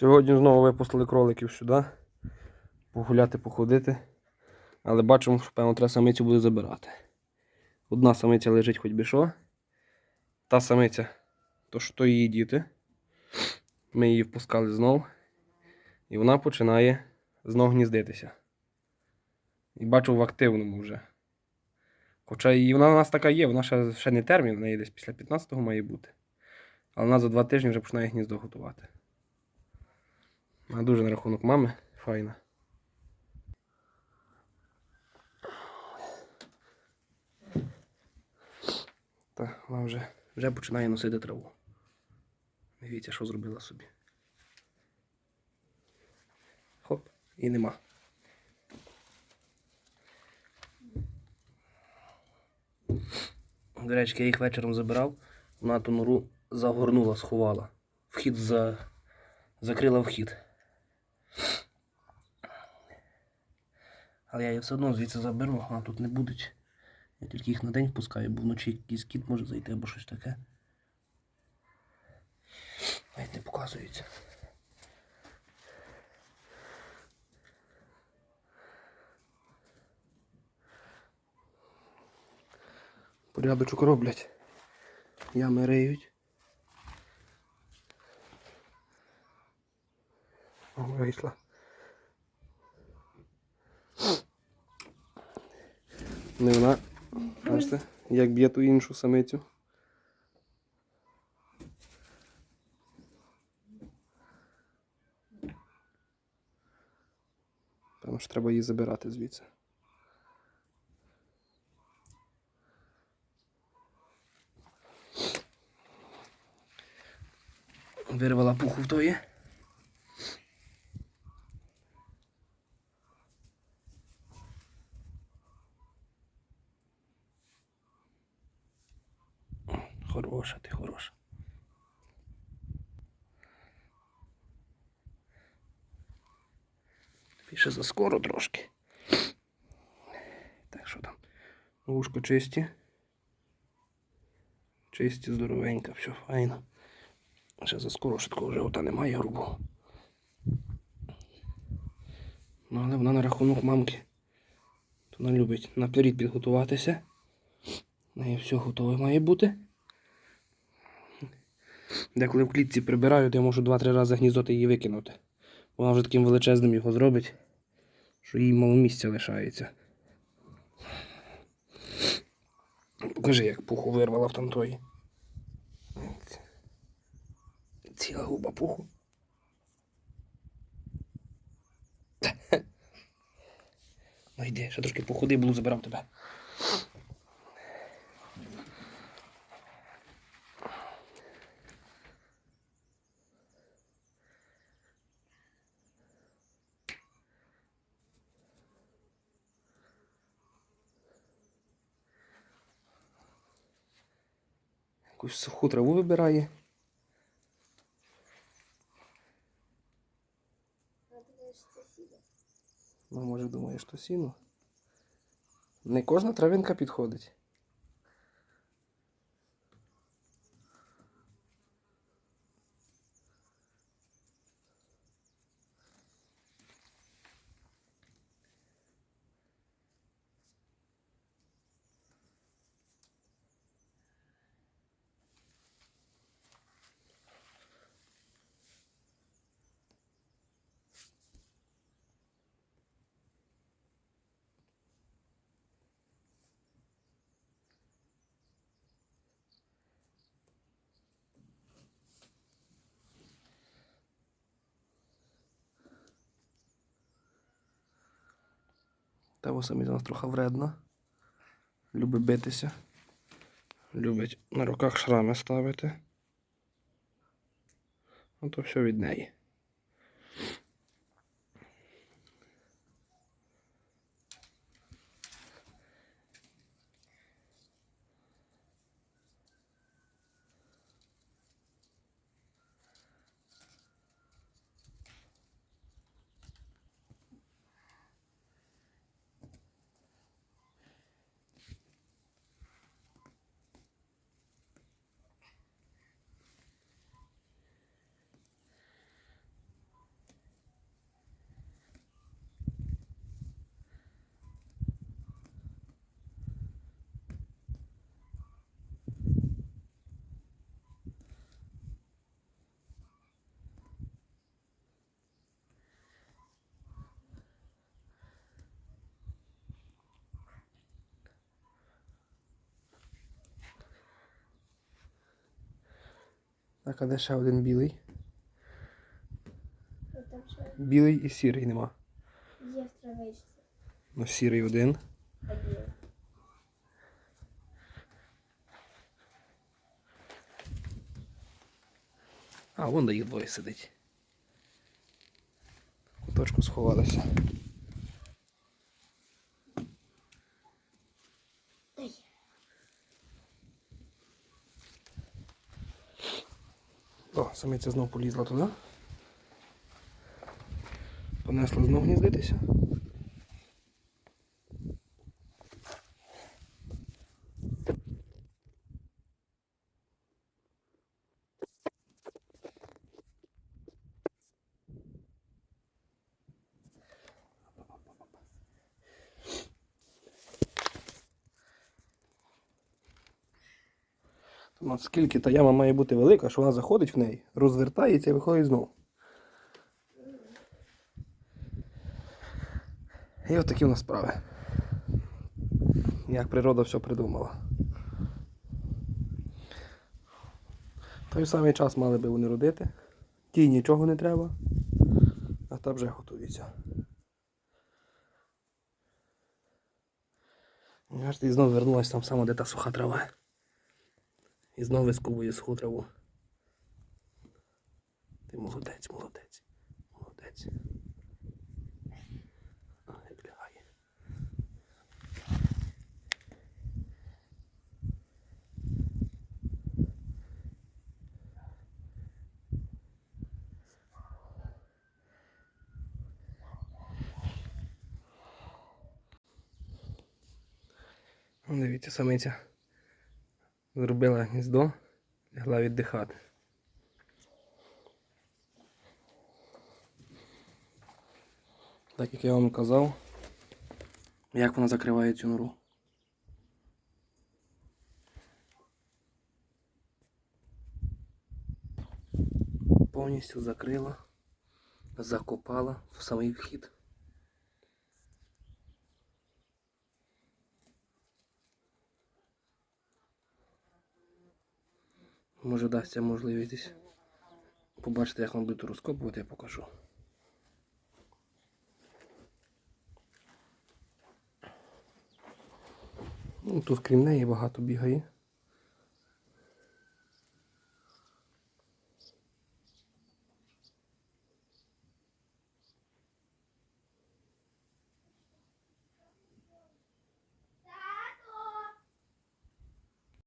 Сьогодні знову випустили кроликів сюди. Погуляти, походити. Але бачимо, що певно треба самицю буде забирати. Одна самиця лежить хоч би що. Та самиця, то що то її діти. Ми її впускали знов. І вона починає знов гніздитися. І бачу в активному вже. Хоча і вона у нас така є, вона ще, ще не термін, в неї десь після 15-го має бути. Але вона за два тижні вже починає гніздо готувати. Вона дуже на рахунок мами, файна. Та вона вже, вже починає носити траву. Дивіться, що зробила собі. Хоп, і нема. До речі, я їх вечором забирав, вона ту нору загорнула, сховала. Вхід за... закрила вхід. Але я її все одно звідси заберу, вона тут не будуть. Я тільки їх на день пускаю, бо вночі якийсь кіт може зайти або щось таке. Навіть не показується. Порядочок роблять. Ями риють. Вийшла. Не вона. Бачите, як б'є ту іншу самицю. Певно, що треба її забирати звідси. Вирвала пуху в тої. Хороша ти, хороша. Тобі ще заскоро трошки. Так, що там? Вушко чисті. Чисті, здоровенька, все файно. Ще заскоро ще такого живота немає грубого. Ну, але вона на рахунок мамки. Вона любить наперед підготуватися. Неї все готове має бути. Деколи в клітці прибираю, то я можу 2-3 рази гніздоти її викинути. Вона вже таким величезним його зробить, що їй мало місця лишається. Покажи, як пуху вирвала в тантої. Ціла губа пуху. Ну йди, ще трошки походи, буду забирав тебе. Якусь суху траву вибирає. Ну, може, думаєш, що сіно. Не кожна травинка підходить. Ось самі у нас трохи вредна. Любить битися. Любить на руках шрами ставити. Ну то все від неї. Так, а де ще один білий? Білий і сірий нема. є в травичці. Ну, сірий один. А білий. А, вон де їх двоє сидить. Куточку сховалися. Самиця знов полізла туди. Понесла знов гніздитися. Тому скільки та яма має бути велика, що вона заходить в неї, розвертається і виходить знову. І от такі у нас справи. Як природа все придумала. Той самий час мали би вони родити. Тій нічого не треба, а та вже готується. Знову вернулася там сама, де та суха трава. І знову вискубує суху траву. Ти молодець, молодець, молодець. А, як лягає. Ну, Дивіться, самиця зробила гніздо, лягла віддихати. Так як я вам казав, як вона закриває цю нору. Повністю закрила, закопала в самий вхід. Може дасться можливість побачити, як вам буде розкопувати, я покажу. Ну, тут крім неї багато бігає.